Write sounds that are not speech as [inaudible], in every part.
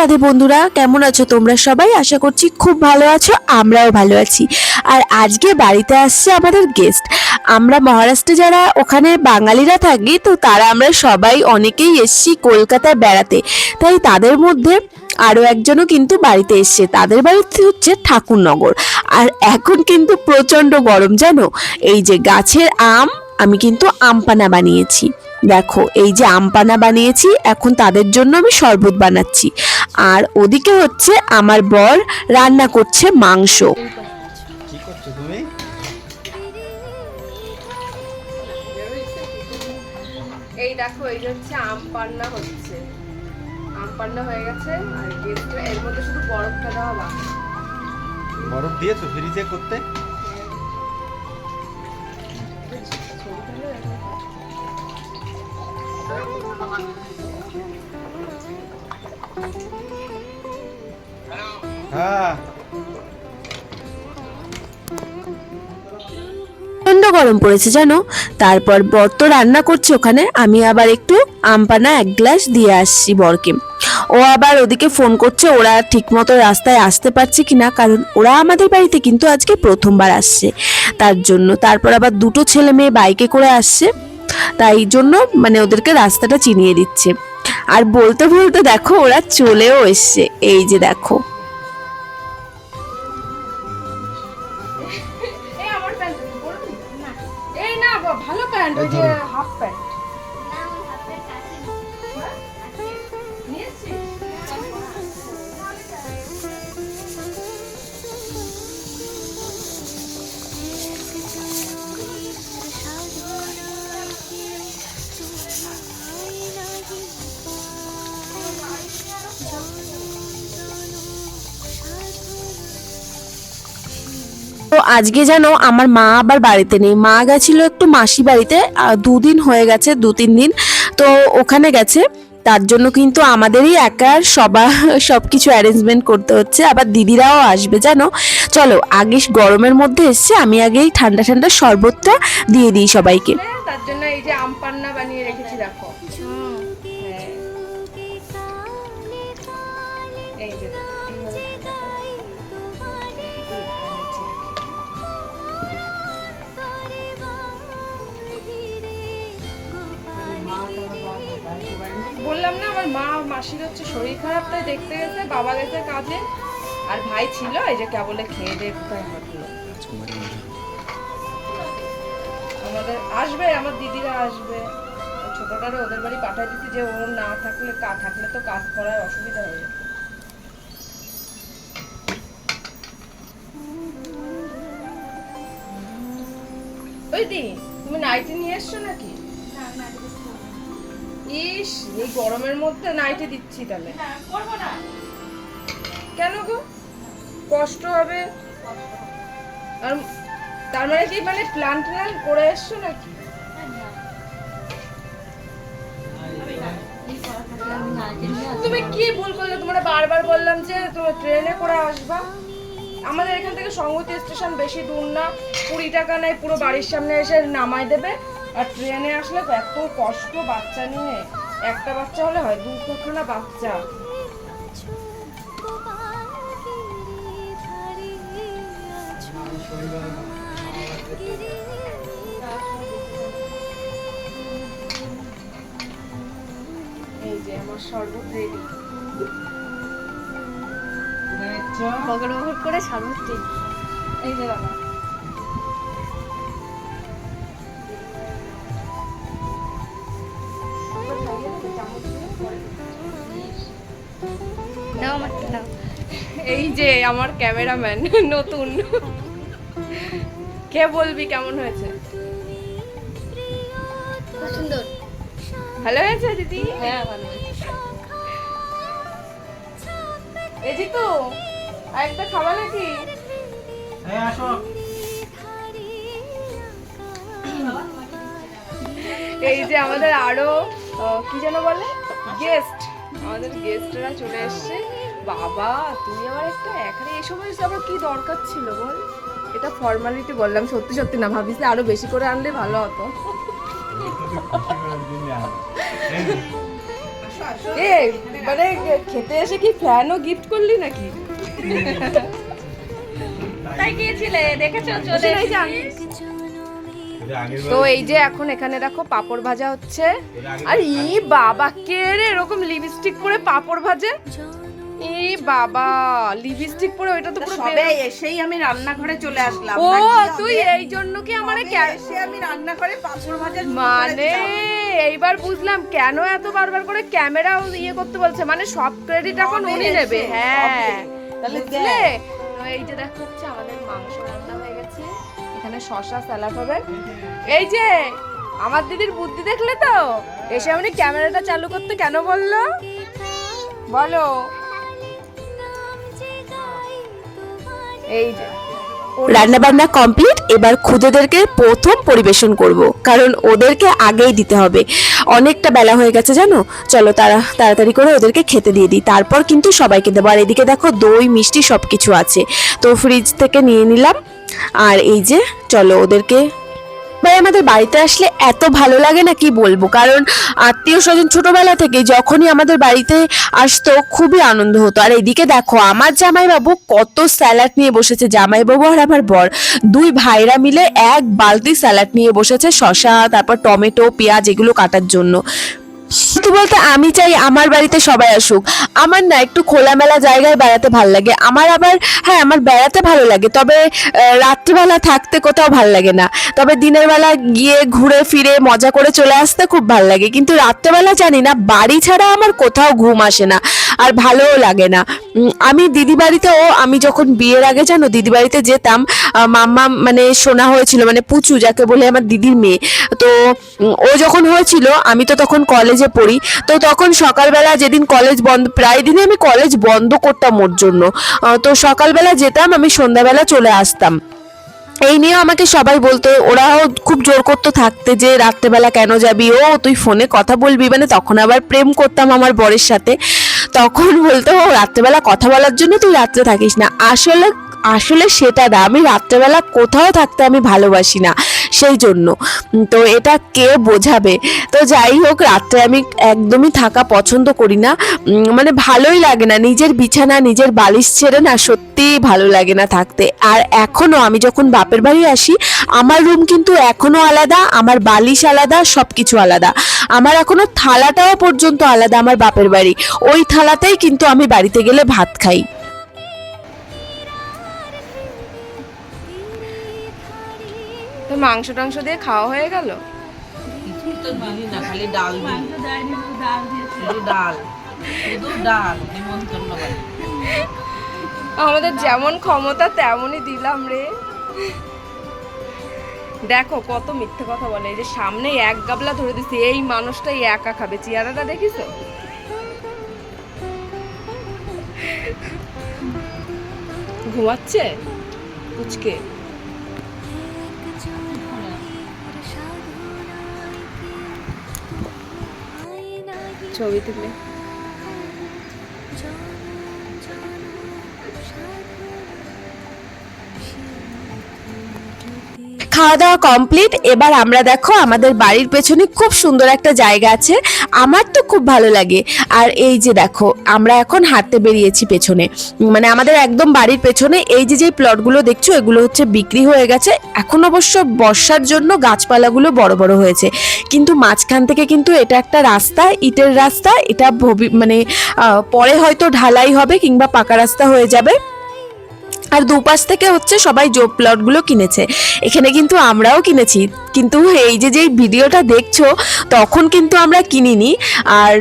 রাধে বন্ধুরা, কেমন আছো তোমরা সবাই? আশা করছি খুব ভালো আছো, আমরাও ভালো আছি। আর আজকে বাড়িতে আসছে আমাদের গেস্ট আমরা মহারাষ্ট্রে যারা ওখানে বাঙালিরা থাকি, তো তারা আমরা সবাই অনেকেই এসছি কলকাতায় বেড়াতে। তাই তাদের মধ্যে আরও একজনও কিন্তু বাড়িতে এসছে। তাদের বাড়িতে হচ্ছে ঠাকুরনগর। আর এখন কিন্তু প্রচণ্ড গরম, জানো? এই যে গাছের আম, আমি কিন্তু আমপানা বানিয়েছি। দেখো এই যে আমপানা বানিয়েছি এখন তাদের জন্য আমি শরবত বানাচ্ছি। আর ওদিকে হচ্ছে আমার বর রান্না করছে মাংস। এই দেখো এই হচ্ছে আম পান্না হচ্ছে। আম পান্না হয়ে গেছে আর এর মধ্যে শুধু বরফটা দেওয়া বাকি। বরফ দিয়েছ ফ্রিজে করতে? প্রচণ্ড গরম পড়েছে জানো? তারপর বর তো রান্না করছে ওখানে, আমি আবার একটু আমপানা এক গ্লাস দিয়ে আসছি বরকে। ও আবার ওদিকে ফোন করছে, ওরা ঠিকমতো রাস্তায় আসতে পারছে কিনা, কারণ ওরা আমাদের বাড়িতে কিন্তু আজকে প্রথমবার আসছে। তার জন্য তারপর আবার দুটো ছেলে মেয়ে বাইকে করে আসছে। তাই জন্য মানে ওদেরকে রাস্তাটা চিনিয়ে দিচ্ছে। আর বলতে বলতে দেখো ওরা চলেও এসছে। এই যে দেখো। এই আমার প্যান্ট এই না বা- ভালো প্যান্ট ওই যে হাফ প্যান্ট আজকে যেন আমার মা আবার বাড়িতে নেই। মা গেছিল একটু মাসি বাড়িতে দুদিন হয়ে গেছে, দু তিন দিন। তো ওখানে গেছে। তার জন্য কিন্তু আমাদেরই একার সবা সব কিছু অ্যারেঞ্জমেন্ট করতে হচ্ছে। আবার দিদিরাও আসবে, জানো? চলো, আগে গরমের মধ্যে এসছে, আমি আগেই ঠান্ডা ঠান্ডা শরবতটা দিয়ে দিই সবাইকে। তার জন্য এই যে আম পান্না বানিয়ে আমার মা মাসির হচ্ছে শরীর খারাপ তাই দেখতে গেছে বাবা গেছে কাজে। আর ভাই ছিল এই যে কেবলে খেয়ে দিয়ে কোথায় হাঁটলো। আমাদের আসবে আমার দিদিরা আসবে। ছোটটারে ওদের বাড়ি পাঠাই দিচ্ছি যে ওর না থাকলে কা থাকলে তো কাজ করার অসুবিধা হয়ে যাবে। ওই দি তুমি নাইটি নিয়ে এসছো নাকি? ইস এই গরমের মধ্যে নাইটি দিচ্ছি তাহলে। কেন গো? কষ্ট হবে? আর তার মানে কি মানে প্ল্যান ট্যান করে এসছো নাকি? তুমি কি ভুল করলে? তোমরা বারবার বললাম যে তোমরা ট্রেনে করে আসবা। আমাদের এখান থেকে সংগতি স্টেশন বেশি দূর না। কুড়ি টাকা নেয় পুরো বাড়ির সামনে এসে নামাই দেবে। আর ট্রেনে আসলে তো এত কষ্ট বাচ্চা নিয়ে। একটা বাচ্চা হলে হয় দু দুখানা বাচ্চা। এই যে আমার শরবত রেডি করে সারবত এই যে বাবা। দাও দাও। এই যে আমার ক্যামেরাম্যান নতুন। কে বলবি কেমন হয়েছে? খুব সুন্দর। ভালো হয়েছে দিদি? হ্যাঁ ভালো এই যে তো আরেকটা খাবা নাকি? হ্যাঁ আসো। এই যে আমাদের আরও কি যেন বলে? গেস্ট। আমাদের গেস্টরা চলে এসছে। বাবা তুই আমার একটা এখানে এই সময় এসে আবার কি দরকার ছিল বল? এটা ফর্মালিটি বললাম সত্যি সত্যি না ভাবিস আরও বেশি করে আনলে ভালো হতো। [laughs] এ মানে খেতে এসে কি ফ্যানও গিফট করলি নাকি? তাই গিয়েছিলে দেখেছ চলে তো এই যে এখন এখানে দেখো পাপড় ভাজা হচ্ছে। আর ই বাবা কে রে? এরকম লিপস্টিক পরে পাপড় ভাজে? ই বাবা লিপস্টিক পরে ওইটা তো পুরো সবে এসেই আমি রান্নাঘরে চলে আসলাম। ও তুই এই জন্য কি আমার এসে আমি রান্নাঘরে পাঁপড় ভাজা মানে এইবার বুঝলাম কেন এত বারবার করে ক্যামেরা ইয়ে করতে বলছে। মানে সব ক্রেডিট এখন উনি নেবে হ্যাঁ। তাহলে এই যে দেখো হচ্ছে আমাদের মাংস রান্না হয়ে গেছে। এখানে শসা স্যালাড হবে। এই যে, আমার দিদির বুদ্ধি দেখলে তো? এসে উনি ক্যামেরাটা চালু করতে কেন বলল? বলো। এই যে। রান্না বান্না কমপ্লিট এবার খুদেদেরকে প্রথম পরিবেশন করব, কারণ ওদেরকে আগেই দিতে হবে। অনেকটা বেলা হয়ে গেছে জানো? চলো তারা, তাড়াতাড়ি করে ওদেরকে খেতে দিয়ে দিই। তারপর কিন্তু সবাইকে দেবো। আর এদিকে দেখো দই, মিষ্টি সব কিছু আছে। তো ফ্রিজ থেকে নিয়ে নিলাম। আর এই যে, চলো ওদেরকে ভাই, আমাদের বাড়িতে আসলে এত ভালো লাগে না কি বলব? কারণ আত্মীয় স্বজন ছোটবেলা থেকে যখনই আমাদের বাড়িতে আসতো, খুবই আনন্দ হতো। আর এদিকে দেখো, আমার জামাইবাবু কত স্যালাড নিয়ে বসেছে। জামাইবাবু আর আমার বর দুই ভাইরা মিলে এক বালতি স্যালাড নিয়ে বসেছে শশা তারপর টমেটো, পেঁয়াজ, এগুলো কাটার জন্য। সত্যি বলতে আমি চাই আমার বাড়িতে সবাই আসুক। আমার না একটু খোলামেলা জায়গায় বেড়াতে ভালো লাগে। আমার আবার হ্যাঁ আমার বেড়াতে ভালো লাগে। তবে রাত্রিবেলা থাকতে কোথাও ভালো লাগে না। তবে দিনের বেলা গিয়ে ঘুরে ফিরে মজা করে চলে আসতে খুব ভালো লাগে। কিন্তু রাত্রেবেলা জানি না, বাড়ি ছাড়া আমার কোথাও ঘুম আসে না আর ভালোও লাগে না। আমি দিদি বাড়িতেও, আমি যখন বিয়ের আগে জানো দিদি বাড়িতে যেতাম মাম্মা মানে শোনা হয়েছিল মানে পুচু, যাকে বলে আমার দিদির মেয়ে। তো ও যখন হয়েছিল, আমি তো তখন কলেজে পড়ি, তো তখন সকালবেলা যেদিন কলেজ বন্ধ, প্রায় দিনই আমি কলেজ বন্ধ করতাম ওর জন্য। তো সকালবেলা যেতাম, আমি সন্ধ্যাবেলা চলে আসতাম। এই নিয়ে আমাকে সবাই বলতো, ওরাও খুব জোর করতো থাকতে যে, রাত্রেবেলা কেন যাবি? ও, তুই ফোনে কথা বলবি? মানে তখন আবার প্রেম করতাম আমার বরের সাথে। তখন বলতো, ও, রাত্রেবেলা কথা বলার জন্য তুই রাত্রে থাকিস না। আসলে আসলে সেটা না। আমি রাত্রেবেলা কোথাও থাকতে আমি ভালোবাসি না, সেই জন্য। তো এটা কে বোঝাবে? তো যাই হোক, রাত্রে আমি একদমই থাকা পছন্দ করি না। মানে ভালোই লাগে না। নিজের বিছানা, নিজের বালিশ ছেড়ে না সত্যিই ভালো লাগে না থাকতে। আর এখনও আমি যখন বাপের বাড়ি আসি, আমার রুম কিন্তু এখনও আলাদা, আমার বালিশ আলাদা সব কিছু আলাদা। আমার এখনও থালাটাও পর্যন্ত আলাদা আমার বাপের বাড়ি। ওই থালাতেই কিন্তু আমি বাড়িতে গেলে ভাত খাই। মাংস টাংস দিয়ে খাওয়া হয়ে গেল? আমাদের যেমন ক্ষমতা তেমনই দিলাম রে। দেখো কত মিথ্যে কথা বলে। এই যে সামনে এক গাবলা ধরে দিছি এই মানুষটাই একা খাবে। চেয়ারাটা দেখিছো? ঘুমাচ্ছে? পুচকে। છો હવે খাওয়া দাওয়া কমপ্লিট এবার আমরা দেখো আমাদের বাড়ির পেছনে খুব সুন্দর একটা জায়গা আছে। আমার তো খুব ভালো লাগে। আর এই যে দেখো, আমরা এখন হাঁটতে বেরিয়েছি পেছনে। মানে আমাদের একদম বাড়ির পেছনে এই যে যে প্লটগুলো দেখছ, এগুলো হচ্ছে বিক্রি হয়ে গেছে। এখন অবশ্য বর্ষার জন্য গাছপালাগুলো বড় বড় হয়েছে। কিন্তু মাঝখান থেকে কিন্তু এটা একটা রাস্তা, ইটের রাস্তা। এটা মানে পরে হয়তো ঢালাই হবে কিংবা পাকা রাস্তা হয়ে যাবে। আর দুপাশ থেকে হচ্ছে সবাই জব প্লটগুলো কিনেছে। এখানে কিন্তু আমরাও কিনেছি। কিন্তু এই যে যে ভিডিওটা দেখছ, তখন কিন্তু আমরা কিনিনি। আর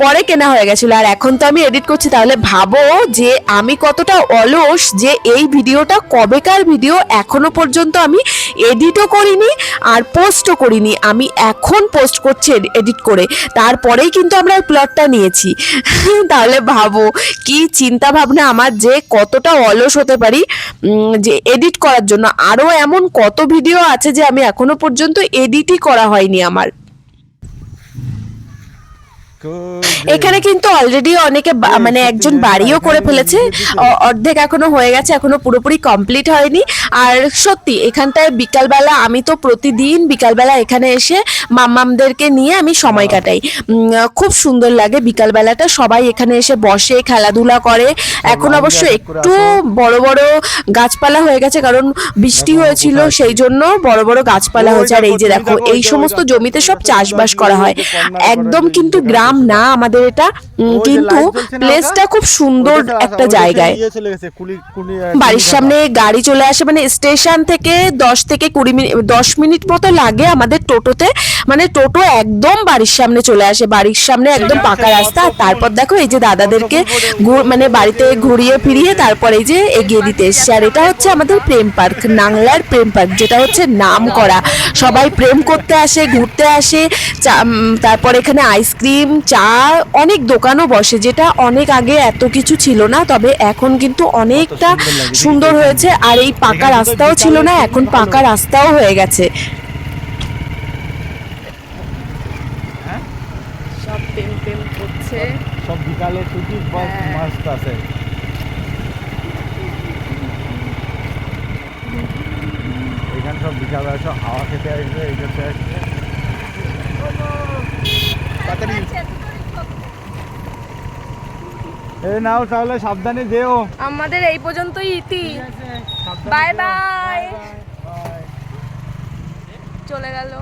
পরে কেনা হয়ে গেছিল। আর এখন তো আমি এডিট করছি, তাহলে ভাবো যে আমি কতটা অলস যে এই ভিডিওটা কবেকার ভিডিও, এখনও পর্যন্ত আমি এডিটও করিনি আর পোস্টও করিনি। আমি এখন পোস্ট করছি এডিট করে। তারপরেই কিন্তু আমরা ওই প্লটটা নিয়েছি। [laughs] তাহলে ভাবো, কি চিন্তা ভাবনা আমার যে কতটা অলস হতে পারি যে এডিট করার জন্য। আরও এমন কত ভিডিও আছে যে আমি এখনও পর্যন্ত এডিটই করা হয়নি আমার। এখানে কিন্তু অলরেডি অনেকে মানে একজন বাড়িও করে ফেলেছে। অর্ধেক এখনও হয়ে গেছে এখনও পুরোপুরি কমপ্লিট হয়নি। আর সত্যি এখানটায় বিকালবেলা আমি তো প্রতিদিন বিকালবেলা এখানে এসে মাম্মামদেরকে নিয়ে আমি সময় কাটাই। খুব সুন্দর লাগে বিকালবেলাটা। সবাই এখানে এসে বসে খেলাধুলা করে। এখন অবশ্য একটু বড় বড় গাছপালা হয়ে গেছে কারণ বৃষ্টি হয়েছিল সেই জন্য বড় বড় গাছপালা হয়েছে। আর এই যে দেখো এই সমস্ত জমিতে সব চাষবাস করা হয়। একদম কিন্তু গ্রাম না আমাদের এটা কিন্তু প্লেসটা খুব সুন্দর একটা জায়গায়। বাড়ির সামনে গাড়ি চলে আসে মানে স্টেশন থেকে দশ থেকে কুড়ি মিনিট দশ মিনিট মতো লাগে আমাদের টোটোতে। মানে টোটো একদম বাড়ির সামনে চলে আসে বাড়ির সামনে একদম পাকা রাস্তা। আর তারপর দেখো এই যে দাদাদেরকে মানে বাড়িতে ঘুরিয়ে ফিরিয়ে তারপর এই যে এগিয়ে দিতে এসছে। আর এটা হচ্ছে আমাদের প্রেম পার্ক নাংলার প্রেম পার্ক যেটা হচ্ছে নাম করা। সবাই প্রেম করতে আসে ঘুরতে আসে তারপর এখানে আইসক্রিম চা অনেক দোকানও বসে যেটা অনেক আগে এত কিছু ছিল না তবে এখন কিন্তু অনেকটা সুন্দর হয়েছে আর এই পাকা রাস্তাও ছিল না এখন পাকা রাস্তাও হয়ে গেছে। সব প্রেম প্রেম করছে। সব বিকালে ছুটি বস হ্যাঁ। আছে। এখানে সব বিকালবেলা সব হাওয়া খেতে আসবে এই করতে আসবে। তাড়াতাড়ি। এই নাও তাহলে সাবধানে যেও। আমাদের এই পর্যন্তই ইতি। Bye bye. চলে গেল।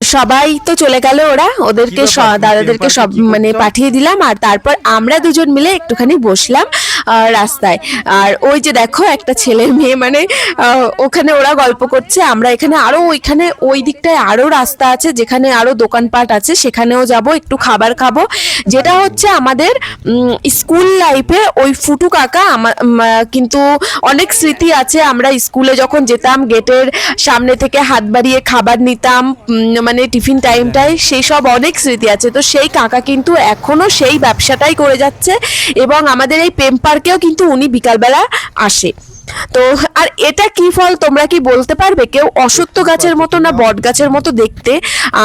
সবাই তো চলে গেল ওরা ওদেরকে দাদাদেরকে সব মানে পাঠিয়ে দিলাম আর তারপর আমরা দুজন মিলে একটুখানি বসলাম। রাস্তায়। আর ওই যে দেখো একটা ছেলে মেয়ে মানে ওখানে ওরা গল্প করছে আমরা এখানে আরও ওইখানে ওই দিকটায় আরও রাস্তা আছে যেখানে আরও দোকানপাট আছে সেখানেও যাব একটু খাবার খাব। যেটা হচ্ছে আমাদের স্কুল লাইফে ওই ফুটু কাকা আমা- উম, আহ, কিন্তু অনেক স্মৃতি আছে। আমরা স্কুলে যখন যেতাম গেটের সামনে থেকে হাত বাড়িয়ে খাবার নিতাম মানে টিফিন টাইমটায় সেই সব অনেক স্মৃতি আছে। তো সেই কাকা কিন্তু এখনও সেই ব্যবসাটাই করে যাচ্ছে এবং আমাদের এই প্রেম পার্কেও কিন্তু উনি বিকালবেলা আসে। তো আর এটা কি ফল তোমরা কি বলতে পারবে? কেউ অসত্য গাছের মতো না বট গাছের মতো দেখতে।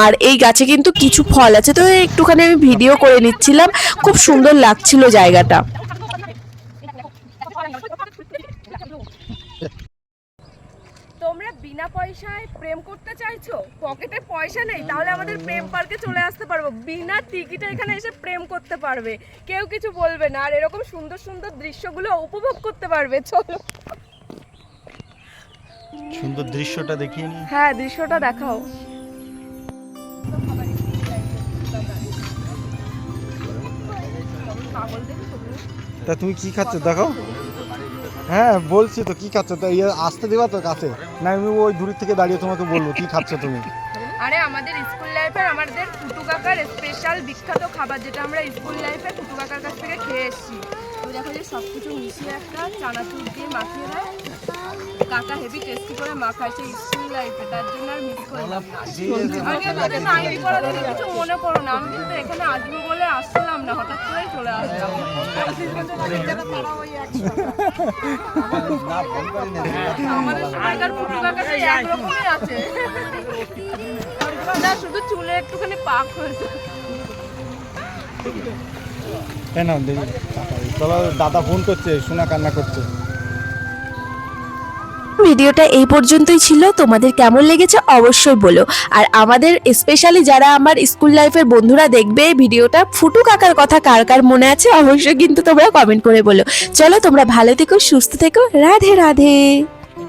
আর এই গাছে কিন্তু কিছু ফল আছে। তো একটুখানি আমি ভিডিও করে নিচ্ছিলাম। খুব সুন্দর লাগছিল জায়গাটা তোমরা বিনা পয়সায় প্রেম করতে চাইছো? পকেটে পয়সা নেই তাহলে আমাদের প্রেম পার্কে চলে আসতে পারব। বিনা টিকিটে এখানে এসে প্রেম করতে পারবে। কেউ কিছু বলবে না আর এরকম সুন্দর সুন্দর দৃশ্যগুলো উপভোগ করতে পারবে চলো। সুন্দর দৃশ্যটা দেখিয়ে নি হ্যাঁ দৃশ্যটা দেখাও। তা তুমি কি খাচ্ছ? দেখো হ্যাঁ বলছি তো, কি খাচ্ছ? তা ইয়ে আসতে দেবা তো কাছে? না, আমি ওই দূরের থেকে দাঁড়িয়ে তোমাকে বলব, কি খাচ্ছ তুমি? আরে আমাদের স্কুল লাইফের আমাদের ফুটু কাকার স্পেশাল বিখ্যাত খাবার যেটা আমরা স্কুল লাইফে ফুটু কাকার কাছ থেকে খেয়ে এসেছি। তো দেখো যে সব কিছু মিশিয়ে একটা চানাচুর দিয়ে মাখিয়ে দেয়। কাকা হেভি টেস্টি করে মাখায় সেই স্কুল লাইফে তার জন্য আর মিস করলাম আমি করা কিছু মনে করো না আমি কিন্তু এখানে আসব বলে আসলাম না হঠাৎ করেই চলে আসলাম। আমাদের সবাইকার ফুটু কাকা সেই একরকমই আছে। না শুধু চুলে একটুখানি পাক হয়েছে কেন দেখি। চলো দাদা ফোন করছে শোনা কান্না করছে। ভিডিওটা এই পর্যন্তই ছিল। তোমাদের কেমন লেগেছে অবশ্যই বলো। আর আমাদের স্পেশালি যারা আমার স্কুল লাইফের বন্ধুরা দেখবে ভিডিওটা ফুটু কাকার কথা কার কার মনে আছে অবশ্যই কিন্তু তোমরা কমেন্ট করে বলো। চলো তোমরা ভালো থেকো সুস্থ থেকো। রাধে রাধে।